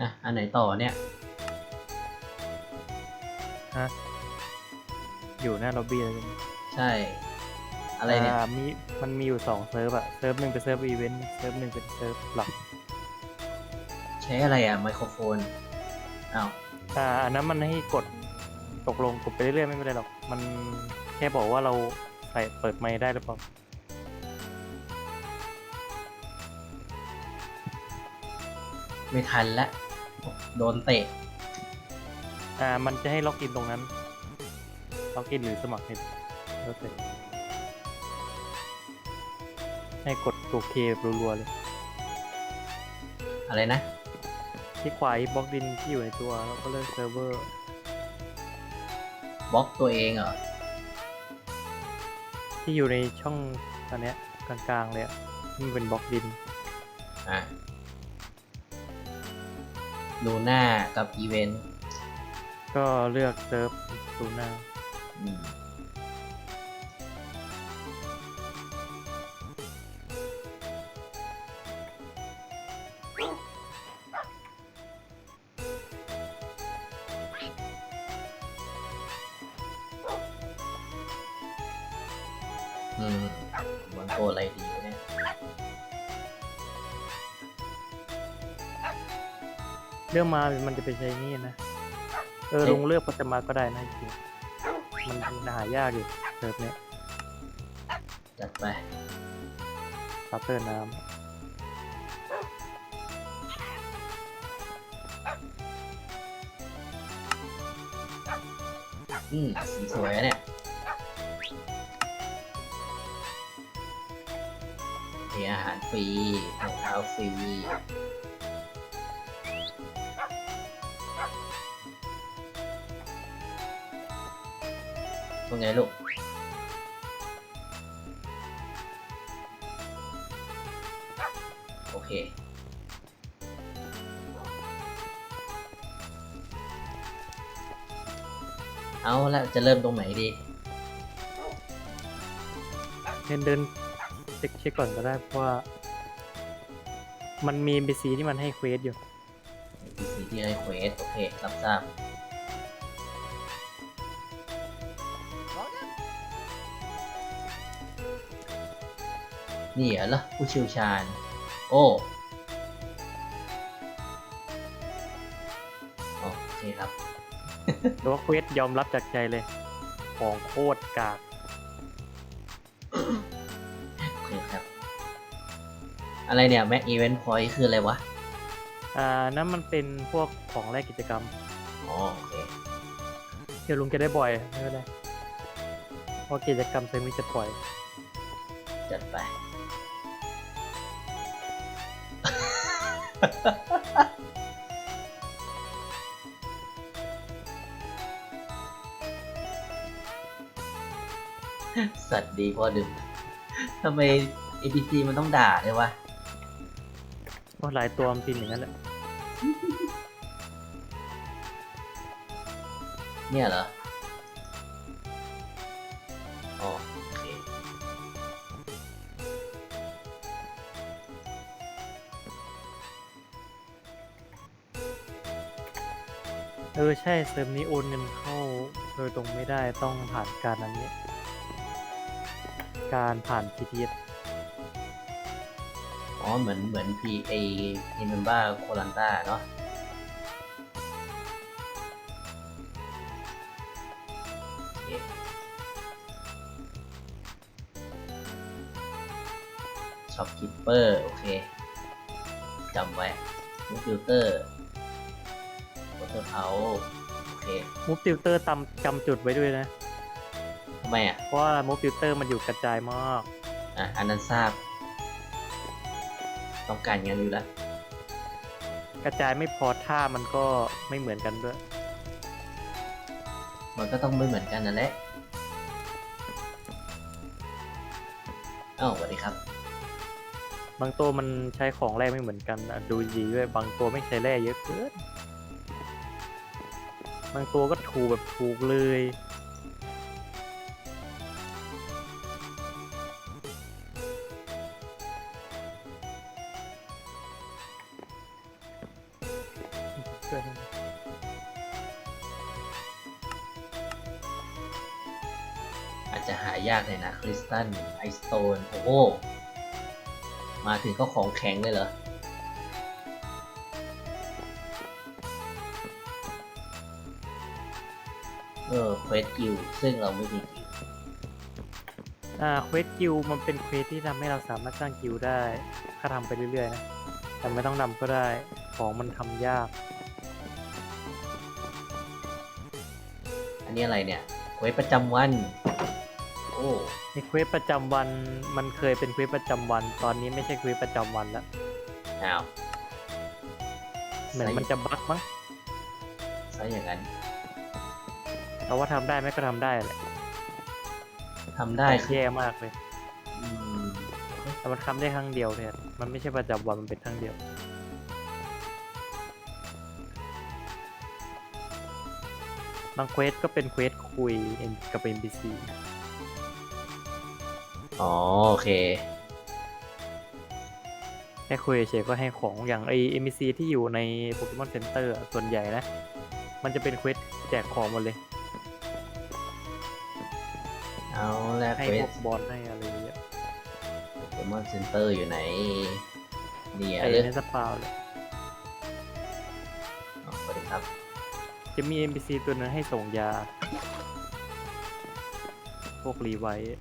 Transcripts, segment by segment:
นะอันไหนต่อเนี่ย ฮะ อยู่หน้าล็อบบี้เลยใช่ไหมใช่ อะไรเนี่ยามีมันมีอยู่สองเซิร์ฟอะเซิร์ฟหนึ่งเป็นเซิร์ฟอีเวนต์เซิร์ฟหนึ่งเป็นเซิร์ฟหลักใช้อะไรอะ ไมโครโฟนอ้าวอ่าอันนั้นมันให้กดตกลงกดไปเรื่อยๆไม่เป็นไรหรอก มันแค่บอกว่าเราใส่เปิดไมค์ได้หรือเปล่าไม่ทันละ โดนเตะ อ่า มันจะให้ล็อกอินตรงนั้น ล็อกอินหรือสมัครเน็ตแล้วแต่ให้กดตัวเคแบบรัวๆเลย อะไรนะที่ขวาบล็อกดินที่อยู่ในตัว แล้วก็เลือกเซิร์ฟเวอร์ บล็อกตัวเองเหรอ ที่อยู่ในช่องตอนเนี้ยกลางๆเลยอะที่มันเป็นบล็อกดิน อะ ดูหน้ากับอีเวนต์ก็เลือกเซิร์ฟตูหน้า อืม เลือกมามันจะเป็นใช้นี่นะ เออเอ๊ะลงเลือกปัจมาก็ได้นะจริงๆมันมันหายากอยู่เซิร์ฟเนี้ยจัดไปสตาร์เตอร์น้อืมสีสวยอะเนี่ยมีอาหารฟรีรองเท้าฟรี ว่าไงลูก โอเค เอาละจะเริ่มตรงไหนดีำเดินเดินเช็คเช็คก่อนก็ได้เพราะว่า มันมี NPC ที่มันให้เควสอยู่ NPC ที่ให้เควส โอเครับทราบ นี่เหรอเหรอผู้เชี่ยวชาญ โอ้โอเคครับแต่ว่าเควสยอมรับจากใจเลย ของโคตรกากโอเคครับ อะไรเนี่ยแม็กอีเวนต์พอยต์คืออะไรวะ อ่า นั่นมันเป็นพวกของแรกกิจกรรม อ๋อโอเค เดี๋ยวลุงจะได้บ่อย ไม่เป็นไรเพราะกิจกรรมเซมิจะปล่อย จัดไป สัตว์ดีพอดึงทำไม APC มันต้องด่าเลยวะเพราะหลายตัวมันเป็นอย่างนั้นแหละเนี่ยเหรออ๋อ เออใช่เซิร์ฟนี้โอนเงินเข้าโดยตรงไม่ได้ต้องผ่านการอันนี้การผ่าน GTS อ๋อเหมือนเหมือน P A P Member c o l a n t a เนาะโอเคช็อปคิปเปอร์ โอเคจำไว้มูฟิลเตอร์ วอเตอร์เผาโอเคมูฟติวเตอร์จำจำจุดไว้ด้วยนะ ทำไมอะเพราะว่ามูฟติวเตอร์มันอยู่กระจายมาก อะอันนั้นทราบ ต้องการงานอยู่แล้วกระจายไม่พอท่ามันก็ไม่เหมือนกันด้วย มันก็ต้องไม่เหมือนกันนั่นแหละอ้าวสวัสดีครับ บางตัวมันใช้ของแร่ไม่เหมือนกันอะดูดีด้วยบางตัวไม่ใช้แร่เยอะเกิน บางตัวก็ถูกแบบถูกเลย อาจจะหายากเลยนะ คริสตัลไอสโตน โอ้โห มาถึงก็ของแข็งเลยเหรอ สกิลซึ่งเราไม่มีกิลอ่าเควสกิลมันเป็นเควสที่ทำให้เราสามารถสร้างกิลได้ ถ้าทำไปเรื่อยๆนะ แต่ไม่ต้องนำก็ได้ ของมันทำยาก อันนี้อะไรเนี่ยเควสประจำวัน โอ้ในเควสประจำวันมันเคยเป็นเควสประจำวัน ตอนนี้ไม่ใช่เควสประจำวันแล้ว อ้าวเหมือนมันจะบั๊กมั้งซะอย่างนั้น เราว่าทำได้ไหมก็ทำได้แหละทำได้แต่คือแย่มากเลยอืมแต่มันทำได้ครั้งเดียวเนี่ยมันไม่ใช่ประจำวันมันเป็นครั้งเดียว บางเควสก็เป็นเควสคุยกับ NPC อ๋อโอเค แค่คุยเฉยๆก็ให้ของอย่างไอ NPC ที่อยู่ในโปเกมอนเซ็นเตอร์ส่วนใหญ่นะ มันจะเป็นเควสแจกของหมดเลย เอาแล้วให้เควพสวกบอลให้อะไรอย่างเงี้ยโปเกมอนเซ็นเตอร์อยู่ไหนเนี่ยไอ้หรือในสปาวเลยอ๋อสวัสดีครับจะมี NPC ตัวหนึงให้ส่งยา พวกรีไวท์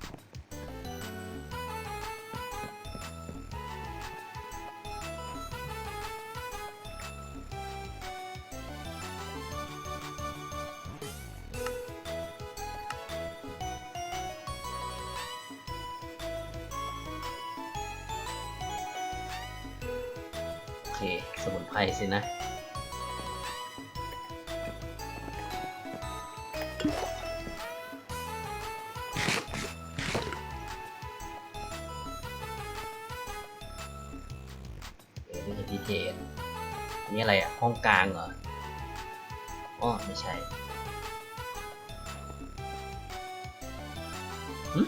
ช่หึ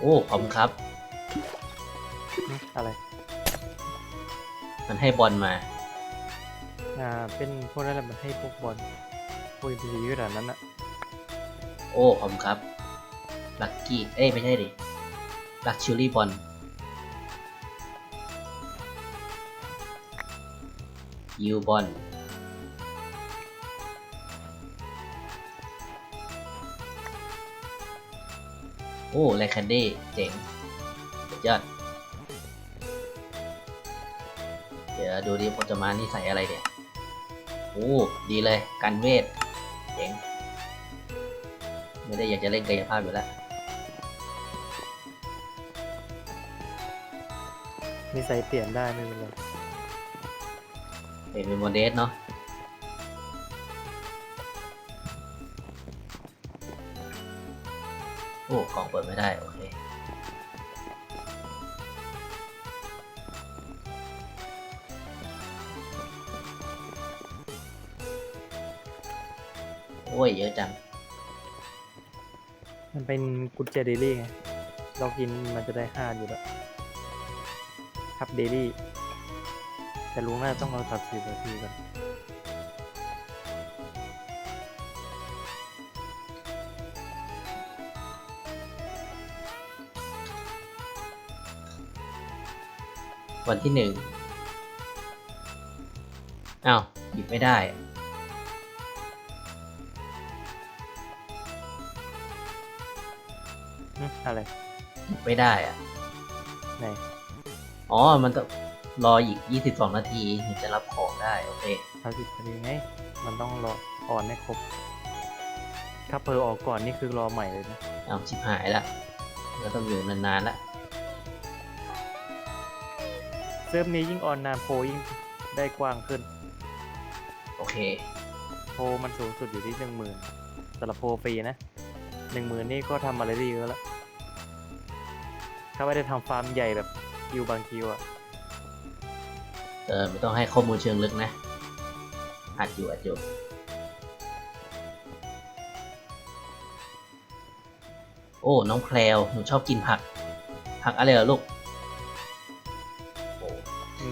โอ้ขอบคุณครับหึอะไร มันให้บอลมา อ่า เป็นพวกนั้นแหละมันให้พวกบอลพวก NPC ขนาดนั้นอะโอ้ขอบคุณครับ ลักกี้ เอ้ย ไม่ใช่ดิ ลักชิลลี่บอล ยูบอลโอ้แลคันเด้เจ๋งยอดเดี๋ยวดูดิพจมานี่ใส่อะไรเนี่ยโอ้ดีเลยกันเวทเจ๋งไม่ได้อยากจะเล่นกายภาพอยู่แล้วนิสัยเปลี่ยนได้ไม่เป็นไร เป็นโมเดสเนาะโอ้กล่องเปิดไม่ได้ โอเคโอ้ย เยอะจัง มันเป็นกุญแจเดลี่ไง เรากินมันจะได้ห้าอยู่แล้วครับเดลี่ แต่ลุงน่าจะต้องรอสับสิบนาทีก่อนวันที่หนึ่งอ้าวหยิบไม่ได้หึอะไร หยิบไม่ได้อะไหน อ๋อ มันต้อง รออีก 22 นาทีถึงจะรับของได้ โอเคสับสิบนาทีไง มันต้องรอออนให้ครบ ถ้าเพอออกก่อนนี่คือรอใหม่เลยนะเอาชิบหายละก็ต้องอยู่นานๆละเซิร์ฟนี้ยิ่งออนนานโพลยิ่งได้กว้างขึ้น โอเค โพลมันสูงสุดอยู่ที่หนึ่งหมื่นสำหรับโพลฟรีนะหนึ่งหมื่นนี่ก็ทำอะไรได้เยอะแล้ว ถ้าไม่ได้ทำฟาร์มใหญ่แบบคิวบางคิวอะ เออไม่ต้องให้ข้อมูลเชิงลึกนะ อัดอยู่อัดอยู่โอ้ น้องแพลวหนูชอบกินผัก ผักอะไรเหรอลูกโอ้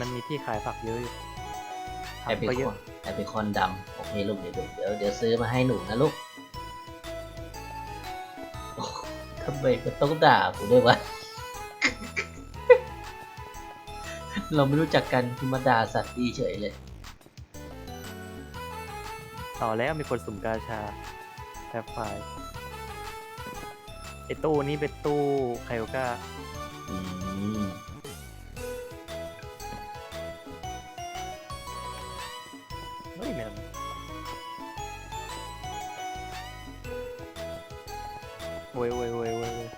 มันมีที่ขายผักเยอะอยู่แอผักปเปิก็ลเยคออะนแอปเปิลคอนดำโอเคลูกเดี๋ยวเดี๋ยวเดี๋ยวซื้อมาให้หนูนะลูกโอ้ทำไมมันต้องด่ากูด้วยวะ เราไม่รู้จักกันคุณมาด่าสัตว์ดีเฉยเลย ต่อแล้วมีคนสุ่มกาชาแท็บไฟล์ไอตู้นี้เป็นตู้ไคโอก้าอืมเฮ้ยแม่นเว้ยเว้ยเว้ยเว้ยเว้ย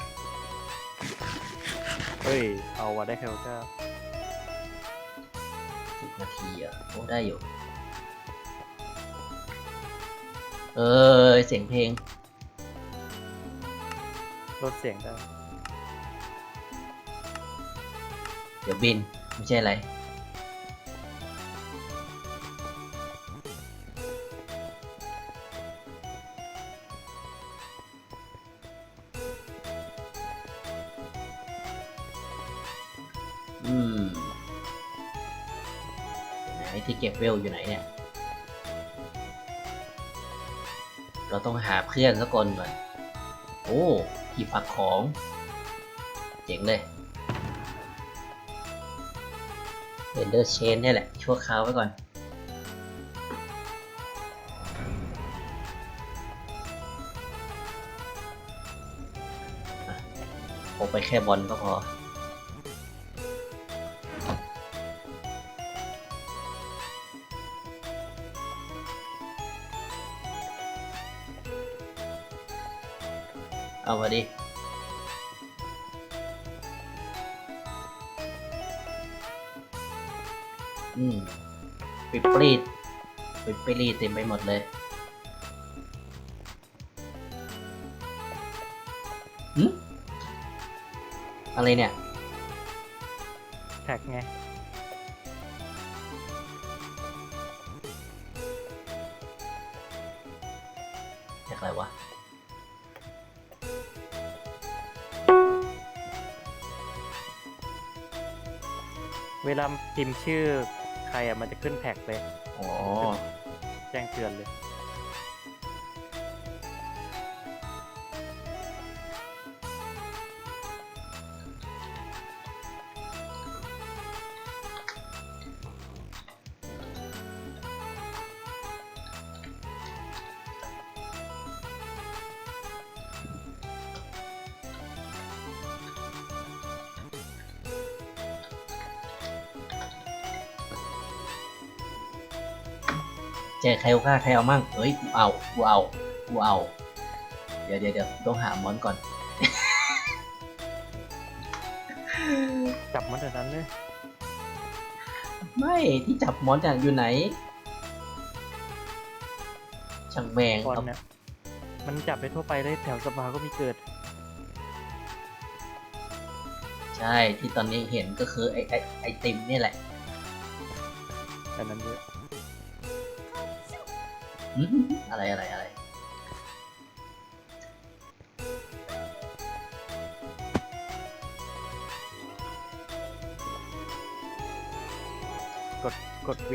เฮ้ยเอาว่ะได้ไคโอก้าสิบ นาทีอะโอ้ได้อยู่ เออเสียงเพลง ลดเสียงได้ เดี๋ยวบิน ไม่ใช่อะไร ลอยู่ไหนเนี่ย เราต้องหาเพื่อนสักคนก่อนโอ้ที่พักของ เจ๋งเลยเรนเดอร์เชนนี่แหละ ชั่วคราวไว้ก่อนอะพกไปแค่บอลก็พอ เอามาดิอืมปิดปรีดปิดปรีดเต็มไปหมดเลยหืมอะไรเนี่ย แท็กไง ลาพิมพ์ชื่อใครอะมันจะขึ้นแท็กเลย อ๋อ แจ้งเตือนเลย จอใครเอาฆ่าใครเอามั่งเอ้ยกูเอากูเอากูเอา เดี๋ยวเดี๋ยวเดี๋ยวต้องหามอนก่อน จับมันแต่นั้นเลยไม่ที่จับมอนจากอยู่ไหนช่างแมงบอลครับเนี่ยมันจับไปทั่วไปเลยแถวสภาก็มีเกิด ใช่ที่ตอนนี้เห็นก็คือไอไอไอติมนี่แหละ แต่นั้นเยอะ อืมอะไรอะไรอะไรกดกด V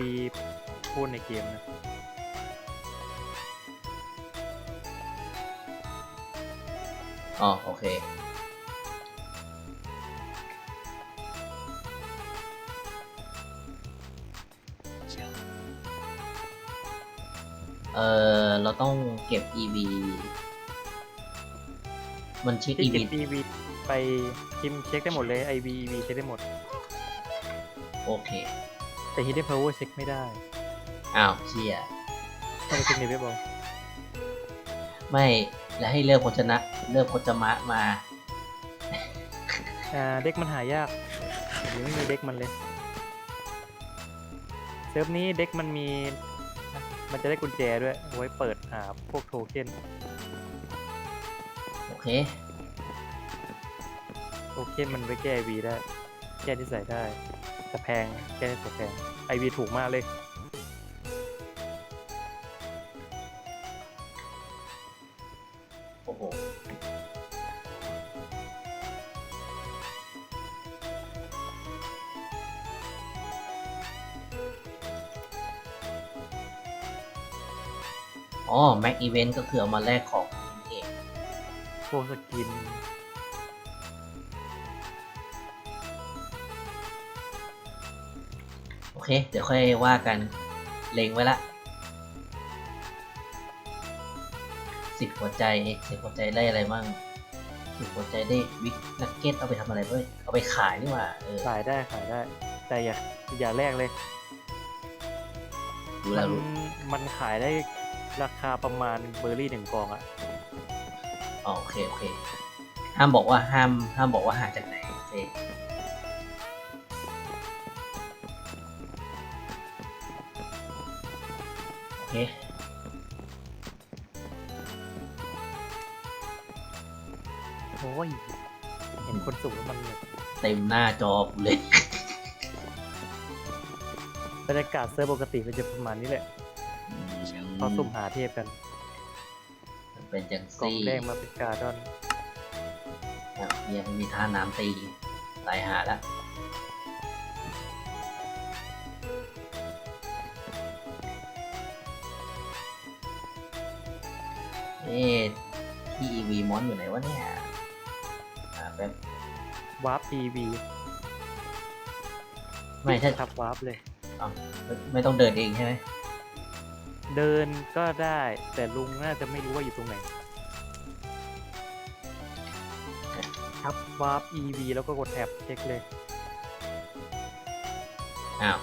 พูดในเกมนะ อ๋อโอเค เออเราต้องเก็บ EV มันเช็ค ที่ EV เก็บ EV ไปพิมพ์เช็คได้หมดเลย IV EV เช็คได้หมด โอเค แต่ Hidden Power เช็คไม่ได้อ้าวเชียต้องไปเช็คในเว็บเอาไม่แล้วให้เลือกพจนะ เลือกพจมะมา อ่าเด็กมันหายากยังไม่มีเด็กมันเลย เซิร์ฟนี้เด็กมันมีนะ มันจะได้กุญแจด้วยเอาไว้เปิดหาพวกโทเค็นโอเค โทเค็นมันไว้แก้ IV ได้ แก้นิสัยได้แต่แพงแก้นิสัยแพง IV ถูกมากเลย กอีเวนต์ก็คือเอามาแลกของนี่เองพวกสกิน โอเค เดี๋ยวค่อยว่ากันเล็งไว้ละสิบหัวใจสิบหัวใจได้อะไรมั่งสิบหัวใจได้วิกนักเก็ตเอาไปทำอะไรเว้ยเอาไปขายนี่หว่าเออขายได้ขายได้ แต่อย่าอย่าแลกเลย ดูมัแล้วนรู้มันขายได้ ราคาประมาณเบอร์รี่หนึ่งกองอะอ๋อโอเคโอเค ห้ามบอกว่าห้าม ห้ามบอกว่าหาจากไหนโอเคโอเคโอ้ย เห็นคนสูงแล้วมันแบบเต็มหน้าจอกูเลย บรรยากาศเซิร์ฟปกติมันจะประมาณนี้แหละ เขาสุ่มหาเทพกันมันเป็นจังกล่องซี่แดงมาเป็นการ์ดอนโอ้เฮียมันมีท่าน้ำตีตายหาละเอ๊ะที่ EV มอนอยู่ไหนวะเนี่ยอ่าแบบวาร์ปทีวีไม่ถ้าทับวาร์ปเลย ไม่ไม่ต้องเดินเองใช่ไหม เดินก็ได้ แต่ลุงน่าจะไม่รู้ว่าอยู่ตรงไหนทับวาร์ป EV แล้วก็กดแท็บเช็คเลย อ้าว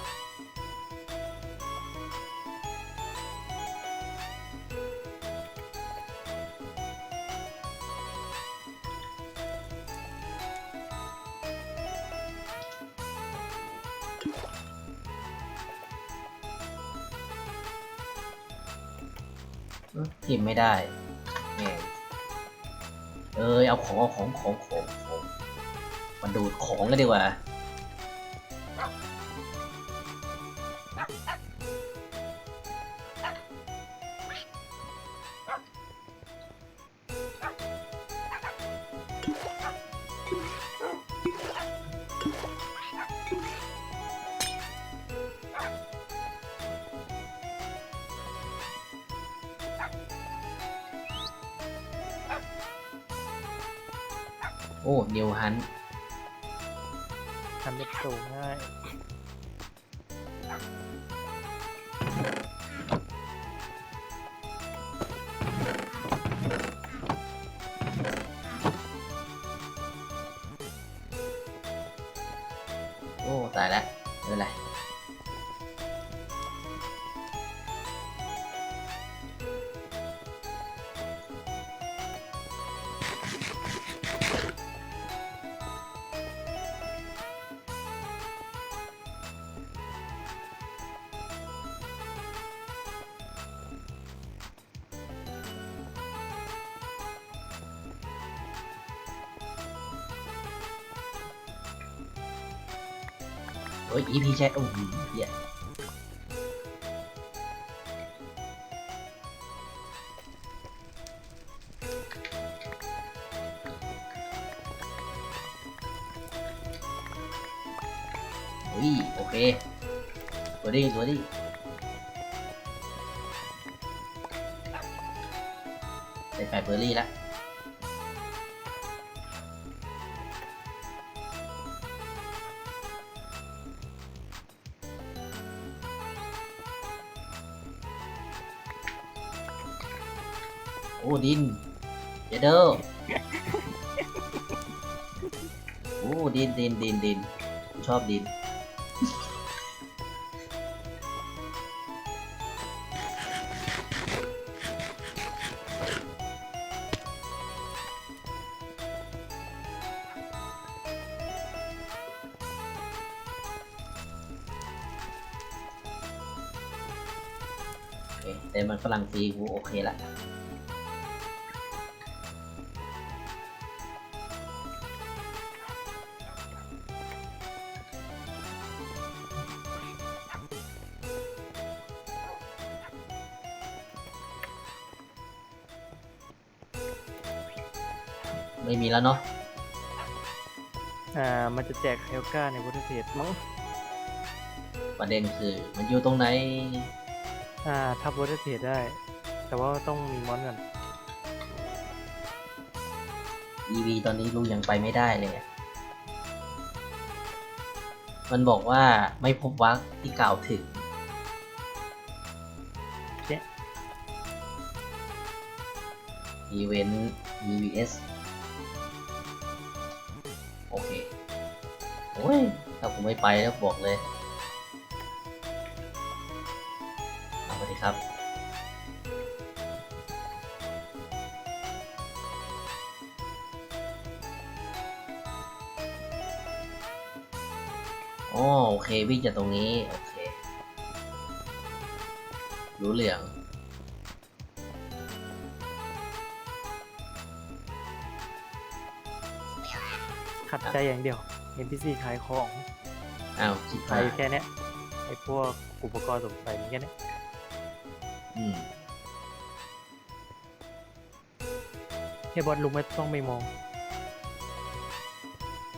พิมพ์ไม่ได้แง่เอ้ยเอาของเอาของของของของมาดูดของกันดีกว่า EP แชทโอ้โหเหี้ยโอ้ยโอเคตัวนี้ตัวนี้ได้แปดเบอร์รี่แล้ว ดินเจเดอร์โอ้ดินดินดินดินกูชอบดินโอเคแต่มันฝรั่งฟรีกูโอเคละ แล้วเนาะอ่า มันจะแจกเฮลก้าในวัตถุเพจมั้ง ประเด็นคือ มันอยู่ตรงไหน อ่าทับวัตถุเพจได้ แต่ว่าต้องมีมอนก่อน EV ตอนนี้ลุงยังไปไม่ได้เลยอะมันบอกว่าไม่พบวักที่กล่าวถึงอีเวนต์ EVS โอ้ยถ้าผมไม่ไปแล้วบอกเลยเอาไปดิครับอ๋อโอเควิ่งจากตรงนี้ โอเค รู้เหลืองขัดใจอย่างเดียว NPC ขายของอ้าวชิบขาหายยแค่เนี้ยไอ้พวกอุปกรณ์สงสัยมีแค่เนี้ยอืมเฮียบอลลุงไม่ต้องไม่มอง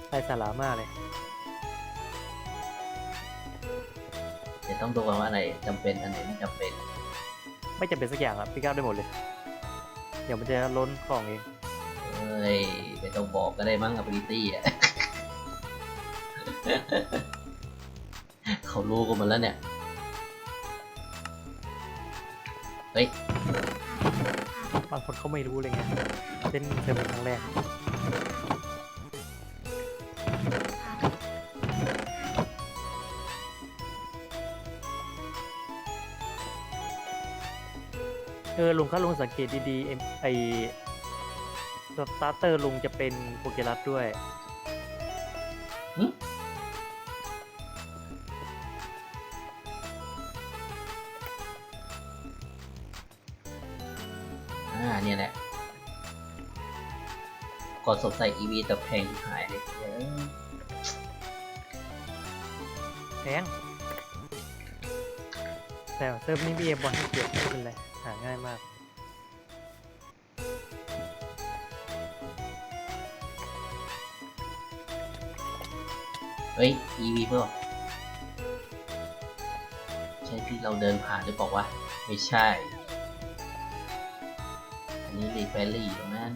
ไร้สาระมากเลย เดี๋ยวต้องดูก่อนว่าอันไหนจำเป็นอันไหนไม่จำเป็น ไม่จำเป็นสักอย่างอะพี่ก้าวได้หมดเลย เดี๋ยวมันจะล้นกล่องเอง เอ้ยไม่ต้องบอกก็ได้มั้ง ability อะ เขารู้กันหมดแล้วเนี่ย เฮ้ย บางคนเขาไม่รู้เลยไงเล่นเจอเป็นครั้งแรก เออลุงถ้าลุงสังเกตดีๆเอ็มไอสตาร์เตอร์ลุงจะเป็นโปเกรัสด้วย เนี่ยแหละ กดสดใส่ EV แต่แพงหายเลยเออแพงแต่เซิร์ฟนี้มีเอ็มบอลให้เก็บไม่เป็นไรหาง่ายมาก เฮ้ย EV เปล่าใช่ที่เราเดินผ่านหรือเปล่าวะ ไม่ใช่อั นี้รีเฟลลี่ตรงนั้น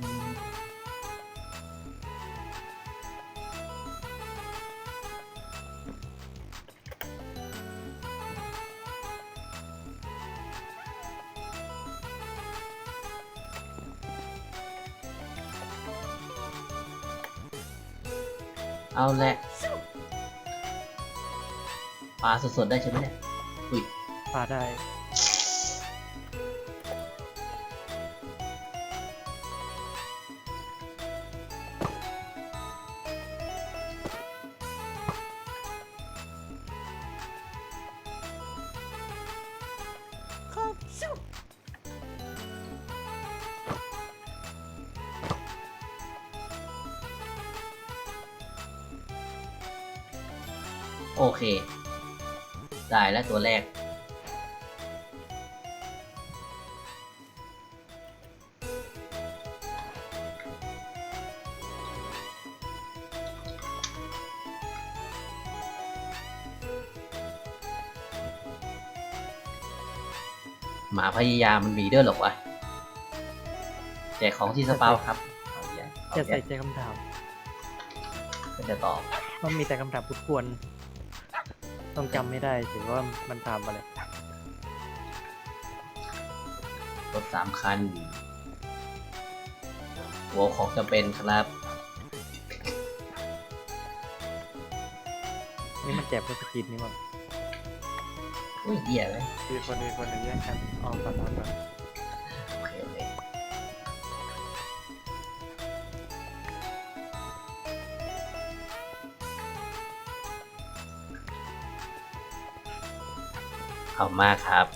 เอาแหละปลาสดๆได้ใช่ไหมเนี่ย อุ้ยพาได้ ได้แล้วตัวแรก หมาพยายามมันมีด้วยเหรอวะแจกของที่สปาวครับเอาอย่างเอาจะอใส่ย่างใจคำถาม ก็จะตอบมันมีแต่คำถามพุดกวน ต้องจำไม่ได้ถือว่ามันถามอะไรรถสามคัน หัวของจะเป็นครับ นี่มันแจกเพื่อสกินนี่มั้งอุ้ยเหี้ยเลยคือคนนึงคนนึงแยกกันออกก่อนออกก่อน ขอบคุณมากครับ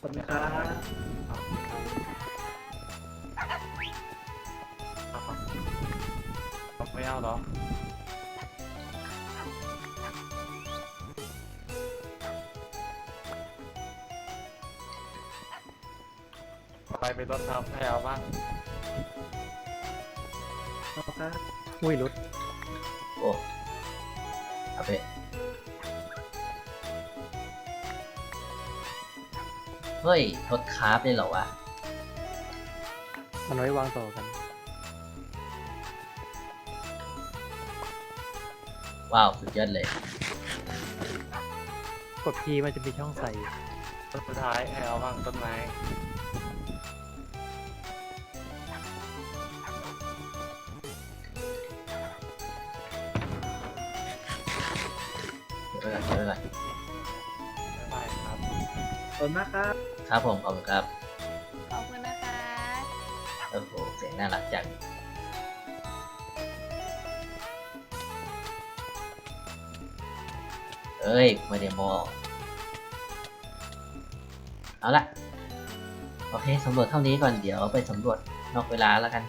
ขอบคุณครับไม่เอาเหรอไปเป็นรถทับให้เอาบ้าง อุ้ยรถ เฮ้ยทดคราฟได้เหรอวะ มันไว้วางต่อกัน ว้าว สุดยอดเลย กดทีมันจะมีช่องใส่ต้นสุดท้ายให้เอาบ้างต้นไม้ คุณมากครับ ครับผมขอบคุณครับขอบคุณนะคะโอ้โหเสียงน่ารักจังเอ้ยไม่ได้มองเอาละโอเคสำรวจเท่านี้ก่อนเดี๋ยวไปสำรวจนอกเวลาแล้วกัน